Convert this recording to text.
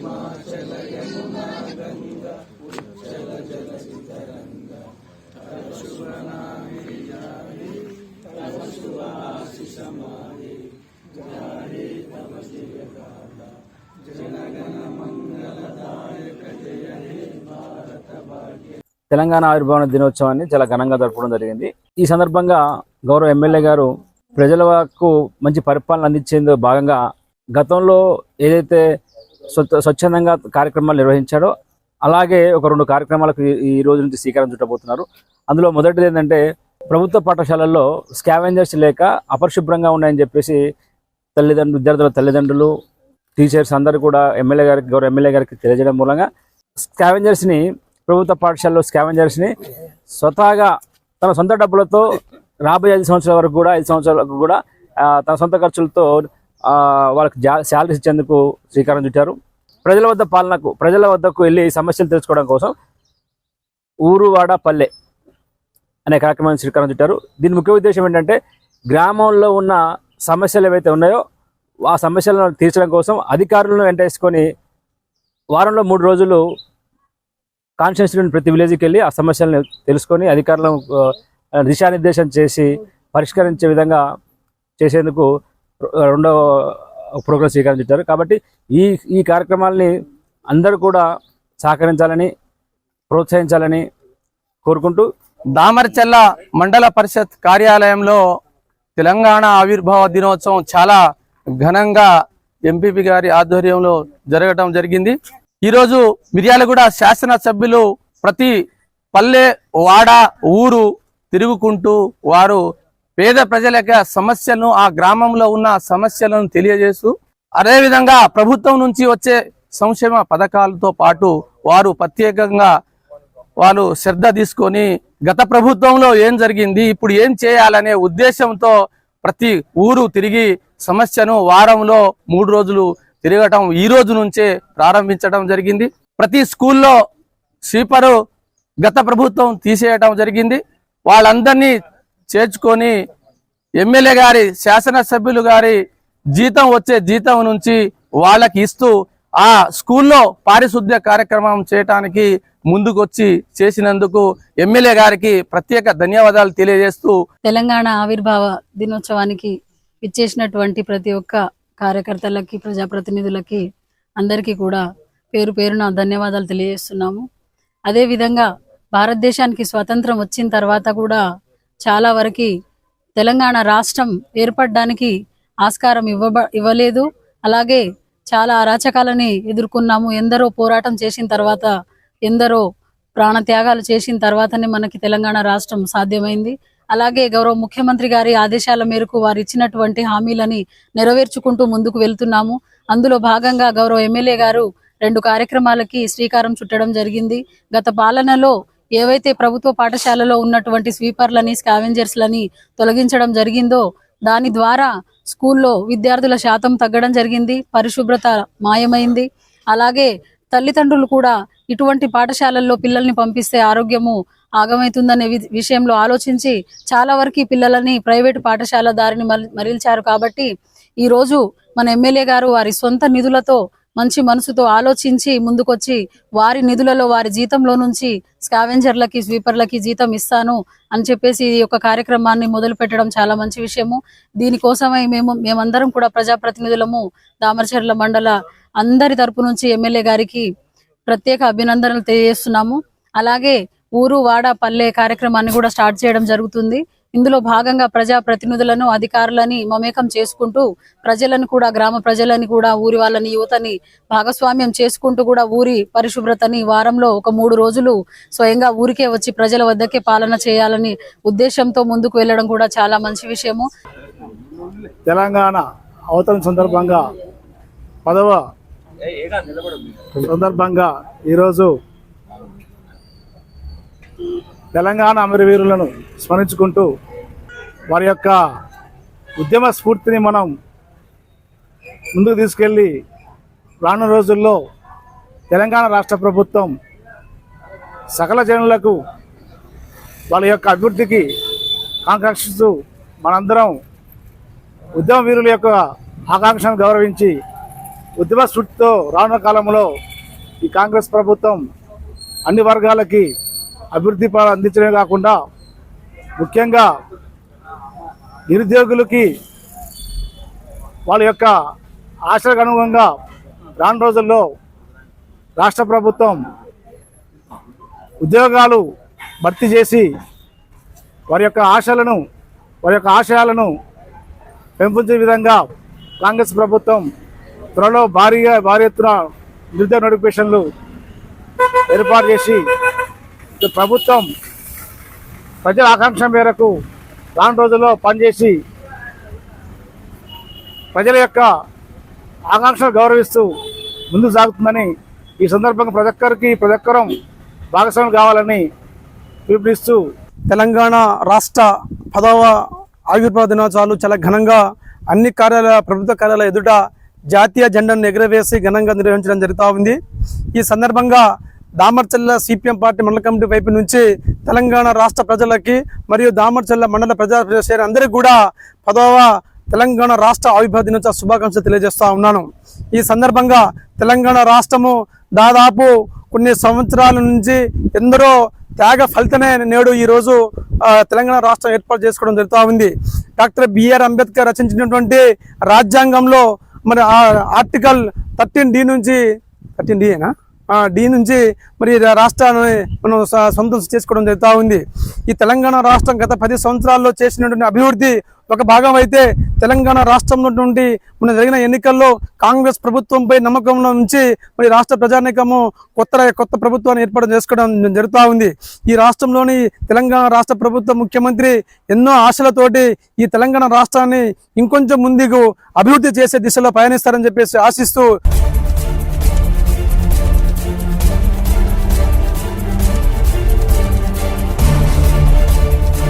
హిమాచల యమునా తెలంగాణ ఆవిర్భావన దినోత్సవాన్ని చాలా ఘనంగా జరపడం జరిగింది. ఈ సందర్భంగా గౌరవ ఎమ్మెల్యే గారు ప్రజలకు మంచి పరిపాలన అందించేందుకు భాగంగా గతంలో ఏదైతే స్వచ్ఛందంగా కార్యక్రమాలు నిర్వహించాడో. అలాగే ఒక రెండు కార్యక్రమాలకు ఈ- రోజు నుంచి శ్రీకారం చుట్టబోతున్నారు. అందులో మొదటిది ఏంటంటే ప్రభుత్వ పాఠశాలల్లో స్కావెంజర్స్ లేక అపరిశుభ్రంగా ఉన్నాయని చెప్పేసి తల్లిదండ్రులు విద్యార్థుల తల్లిదండ్రులు టీచర్స్ అందరూ కూడా ఎమ్మెల్యే గారికి గౌరవ ఎమ్మెల్యే గారికి తెలియజేయడం మూలంగా స్కావెంజర్స్ని ప్రభుత్వ పాఠశాలలో స్కావెంజర్స్ని స్వతహాగా తన సొంత డబ్బులతో రాబోయే ఐదు సంవత్సరాల వరకు కూడా ఐదు సంవత్సరాల వరకు కూడా తన సొంత ఖర్చులతో వాళ్ళకి శాలరీస్ ఇచ్చేందుకు శ్రీకారం చుట్టారు. ప్రజల వద్ద పాలనకు ప్రజల వద్దకు వెళ్ళి సమస్యలు తెలుసుకోవడం కోసం ఊరు వాడ పల్లె అనే కార్యక్రమాన్ని శ్రీకారం చుట్టారు. దీని ముఖ్య ఉద్దేశం ఏంటంటే గ్రామంలో ఉన్న సమస్యలు ఏవైతే ఉన్నాయో ఆ సమస్యలను తీర్చడం కోసం అధికారులను వెంటేసుకొని వారంలో మూడు రోజులు కాన్స్టిట్యూన్ ప్రతి విలేజ్కి వెళ్ళి ఆ సమస్యలను తెలుసుకొని అధికారులను దిశానిర్దేశం చేసి పరిష్కరించే విధంగా చేసేందుకు రెండవ ప్రోగ్రాం స్వీకారం చుట్టారు కాబట్టి ఈ ఈ కార్యక్రమాల్ని అందరూ కూడా సహకరించాలని ప్రోత్సహించాలని కోరుకుంటూ దామరచెల్ల మండల పరిషత్ కార్యాలయంలో తెలంగాణ ఆవిర్భావ దినోత్సవం చాలా ఘనంగా ఎంపీపీ గారి ఆధ్వర్యంలో జరగటం జరిగింది. ఈరోజు మిర్యాలగూడ శాసనసభ్యులు ప్రతి పల్లె వాడ ఊరు తిరుగుకుంటూ వారు పేద ప్రజల యొక్క సమస్యలను ఆ గ్రామంలో ఉన్న సమస్యలను తెలియజేస్తూ అదేవిధంగా ప్రభుత్వం నుంచి వచ్చే సంక్షేమ పథకాలతో పాటు వారు ప్రత్యేకంగా వాళ్ళు శ్రద్ధ తీసుకొని గత ప్రభుత్వంలో ఏం జరిగింది ఇప్పుడు ఏం చేయాలనే ఉద్దేశంతో ప్రతి ఊరు తిరిగి సమస్యను వారంలో మూడు రోజులు తిరగటం ఈ రోజు నుంచే ప్రారంభించడం జరిగింది. ప్రతి స్కూల్లో స్వీపరు గత ప్రభుత్వం తీసేయటం జరిగింది. వాళ్ళందరినీ చేర్చుకొని ఎమ్మెల్యే గారి శాసనసభ్యులు గారి జీతం వచ్చే జీతం నుంచి వాళ్ళకి ఇస్తూ ఆ స్కూల్లో పారిశుద్ధ్య కార్యక్రమం చేయటానికి ముందుకొచ్చి చేసినందుకు ఎమ్మెల్యే గారికి ప్రత్యేక ధన్యవాదాలు తెలియజేస్తూ తెలంగాణ ఆవిర్భావ దినోత్సవానికి ఇచ్చేసినటువంటి ప్రతి ఒక్క కార్యకర్తలకి ప్రజాప్రతినిధులకి అందరికీ కూడా పేరు పేరున ధన్యవాదాలు తెలియజేస్తున్నాము. అదేవిధంగా భారతదేశానికి స్వతంత్రం వచ్చిన తర్వాత కూడా చాలా వరకు తెలంగాణ రాష్ట్రం ఏర్పడడానికి ఆస్కారం ఇవ్వబ ఇవ్వలేదు. అలాగే చాలా అరాచకాలని ఎదుర్కొన్నాము. ఎందరో పోరాటం చేసిన తర్వాత ఎందరో ప్రాణత్యాగాలు చేసిన తర్వాతనే మనకి తెలంగాణ రాష్ట్రం సాధ్యమైంది. అలాగే గౌరవ ముఖ్యమంత్రి గారి ఆదేశాల మేరకు వారు ఇచ్చినటువంటి హామీలని నెరవేర్చుకుంటూ ముందుకు వెళ్తున్నాము. అందులో భాగంగా గౌరవ ఎమ్మెల్యే గారు రెండు కార్యక్రమాలకి శ్రీకారం చుట్టడం జరిగింది. గత పాలనలో ఏవైతే ప్రభుత్వ పాఠశాలలో ఉన్నటువంటి స్వీపర్లని స్కావెంజర్స్లని తొలగించడం జరిగిందో దాని ద్వారా స్కూల్లో విద్యార్థుల శాతం తగ్గడం జరిగింది పరిశుభ్రత మాయమైంది. అలాగే తల్లిదండ్రులు కూడా ఇటువంటి పాఠశాలల్లో పిల్లల్ని పంపిస్తే ఆరోగ్యము ఆగమవుతుందనే వి- విషయంలో ఆలోచించి చాలా వరకు పిల్లలని ప్రైవేటు పాఠశాల దారిని మరల్- మరల్చారు కాబట్టి ఈ రోజు మన ఎమ్మెల్యే గారు వారి సొంత నిధులతో మంచి మనసుతో ఆలోచించి ముందుకొచ్చి వారి నిధులలో వారి జీతంలో నుంచి స్కావెంజర్లకి స్వీపర్లకి జీతం ఇస్తాను అని చెప్పేసి ఈ యొక్క కార్యక్రమాన్ని మొదలు పెట్టడం చాలా మంచి విషయము. దీనికోసమై మేము మేమందరం కూడా ప్రజాప్రతినిధులము దామరచర్ల మండల అందరి తరపు నుంచి ఎమ్మెల్యే గారికి ప్రత్యేక అభినందనలు తెలియజేస్తున్నాము. అలాగే ఊరు వాడ పల్లె కార్యక్రమాన్ని కూడా స్టార్ట్ చేయడం జరుగుతుంది. ఇందులో భాగంగా ప్రజా ప్రతినిధులను అధికారులని మమేకం చేసుకుంటూ ప్రజలను కూడా గ్రామ ప్రజలని కూడా ఊరి వాళ్ళని యువతని భాగస్వామ్యం చేసుకుంటూ కూడా ఊరి పరిశుభ్రతని వారంలో ఒక మూడు రోజులు స్వయంగా ఊరికే వచ్చి ప్రజల వద్దకే పాలన చేయాలని ఉద్దేశంతో ముందుకు వెళ్ళడం కూడా చాలా మంచి విషయము. తెలంగాణ అవతరణ సందర్భంగా పదవ సందర్భంగా ఈరోజు తెలంగాణ అమరవీరులను స్మరించుకుంటూ వారి యొక్క ఉద్యమ స్ఫూర్తిని మనం ముందుకు తీసుకెళ్ళి రానున్న రోజుల్లో తెలంగాణ రాష్ట్ర ప్రభుత్వం సకల జనులకు వాళ్ళ యొక్క అభివృద్ధికి ఆకాంక్షిస్తూ మనందరం ఉద్యమ వీరుల యొక్క ఆకాంక్షను గౌరవించి ఉద్యమ స్ఫూర్తితో రానున్న కాలంలో ఈ కాంగ్రెస్ ప్రభుత్వం అన్ని వర్గాలకి అభివృద్ధి పాలు అందించడమే కాకుండా ముఖ్యంగా నిరుద్యోగులకి వాళ్ళ యొక్క ఆశలకు అనుగుణంగా రాను రోజుల్లో రాష్ట్ర ప్రభుత్వం ఉద్యోగాలు భర్తీ చేసి వారి యొక్క ఆశలను వారి యొక్క ఆశయాలను పెంపొందే విధంగా కాంగ్రెస్ ప్రభుత్వం త్వరలో భారీగా భారీ ఎత్తున నిరుద్యోగ నోటిఫికేషన్లు ఏర్పాటు చేసి ప్రభుత్వం ప్రజల ఆకాంక్ష మేరకు రాను రోజుల్లో పనిచేసి ప్రజల యొక్క ఆకాంక్షలు గౌరవిస్తూ ముందుకు సాగుతుందని ఈ సందర్భంగా ప్రతి ఒక్కరికి ప్రతి ఒక్కరం భాగస్వామ్యం కావాలని పిలుపునిస్తూ తెలంగాణ రాష్ట్ర పదవ ఆవిర్భావ దినోత్సవాలు చాలా ఘనంగా అన్ని కార్యాలయ ప్రభుత్వ కార్యాలయ ఎదుట జాతీయ జెండాను ఎగురవేసి ఘనంగా నిర్వహించడం జరుగుతూ ఉంది. ఈ సందర్భంగా దామర్చల్ల సిపిఎం పార్టీ మండల కమిటీ వైపు నుంచి తెలంగాణ రాష్ట్ర ప్రజలకి మరియు దామర్చల్ల మండల ప్రజా ప్రజాశ్రేణి అందరికీ కూడా పదవ తెలంగాణ రాష్ట్ర ఆవిర్భావ దినోత్సవ శుభాకాంక్షలు తెలియజేస్తూ ఉన్నాను. ఈ సందర్భంగా తెలంగాణ రాష్ట్రము దాదాపు కొన్ని సంవత్సరాల నుంచి ఎందరో త్యాగ ఫలితమే నేడు ఈరోజు తెలంగాణ రాష్ట్రం ఏర్పాటు చేసుకోవడం జరుగుతూ ఉంది. డాక్టర్ బిఆర్ అంబేద్కర్ రచించినటువంటి రాజ్యాంగంలో మరి ఆర్టికల్ థర్టీన్ డి నుంచి థర్టీన్ డినా డి నుంచి మరి రాష్ట్రాన్ని మనం స- సొంతం చేసుకోవడం జరుగుతూ ఉంది. ఈ తెలంగాణ రాష్ట్రం గత పది సంవత్సరాల్లో చేసినటువంటి అభివృద్ధి ఒక భాగం అయితే తెలంగాణ రాష్ట్రంలో నుండి మన జరిగిన ఎన్నికల్లో కాంగ్రెస్ ప్రభుత్వంపై నమ్మకంలో నుంచి మరి రాష్ట్ర ప్రజానీకము కొత్త కొత్త ప్రభుత్వాన్ని ఏర్పాటు చేసుకోవడం జరుగుతూ ఉంది. ఈ రాష్ట్రంలోని తెలంగాణ రాష్ట్ర ప్రభుత్వ ముఖ్యమంత్రి ఎన్నో ఆశలతోటి ఈ తెలంగాణ రాష్ట్రాన్ని ఇంకొంచెం ముందుకు అభివృద్ధి చేసే దిశలో పయనిస్తారని చెప్పేసి ఆశిస్తూ